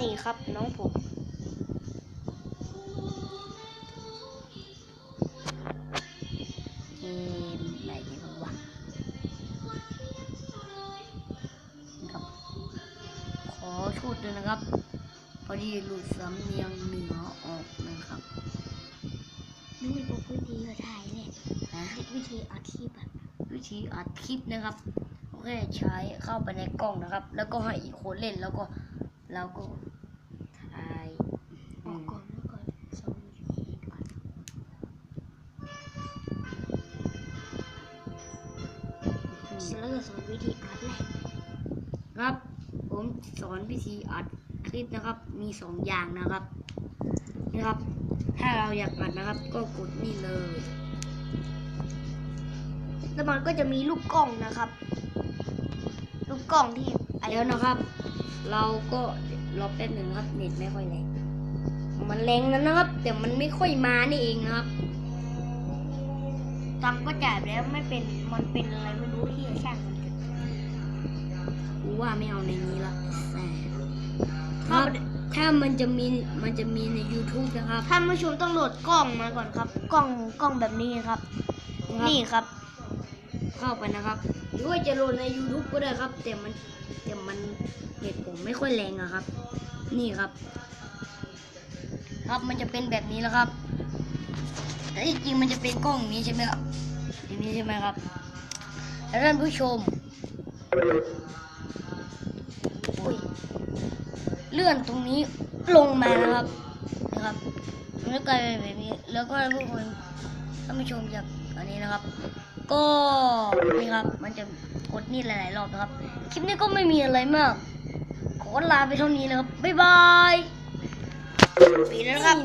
นี่ครับน้องผมเกมไหนดีบ้างวะนะครับ ขอโทษด้วยนะครับ พอดีหลุดสำเนียงเหนือออกนะครับนี่บอกวิธีก็ถ่ายเนี่ยนะวิธีอาชีพแบบวิธีอัดคลิปนะครับแค่ใช้เข้าไปในกล้องนะครับ แล้วก็ให้อีกคนเล่นแล้วก็ แล้วก็ถ่ายออกก่อนแล้วก่อนสองวิธีก่อนเสร็จแล้วก็สองวิธีอาร์ตแหละครับ ผมสอนวิธีอัดคลิปนะครับ มีสองอย่างนะครับนะครับ ถ้าเราอยากอัดนะครับ ก็กดนี่เลยแล้วมันก็จะมีลูกกล้องนะครับ ลูกกล้องที่ไอ้แล้วนะครับ เราก็รอแป๊บหนึ่งครับเน็ตไม่ค่อยแรงมันแรงแล้วนะครับ แต่มันไม่ค่อยมานี่เองนะครับตังค์ก็จ่ายไปแล้วไม่เป็นมันเป็นอะไรไม่รู้ที่ช่างมันเถอะกูว่าไม่เอาในนี้ละแต่คถ้ารับถ้ามันจะมีมันจะมีใน YouTube นะครับท่านผู้ชมต้องโหลดกล้องมาก่อนครับ กล้องกล้องแบบนี้ครับ นี่ครับ เข้าไปนะครับ หรือว่าจะโหลดใน YouTube ก็ได้ครับ แต่มันแต่มันเน็ตผมไม่ค่อยแรงอะครับ นี่ครับ ครับมันจะเป็นแบบนี้แล้วครับแต่ที่จริงมันจะเป็นกล้องนี้ใช่ไหมครับอย่างนี้ใช่ไหมครับแล้วท่านผู้ชมอุ้ยเลื่อนตรงนี้ลงมานะครับนะครับมันก็กลายเป็นแบบนี้แล้วก็ทุกคน ท่านผู้ชมจากอันนี้นะครับ ก็นี่ครับ มันจะกดนี่หลายๆรอบนะครับ คลิปนี้ก็ไม่มีอะไรมาก ขอลาไปเท่านี้นะครับ บ๊ายบายปีนะครับ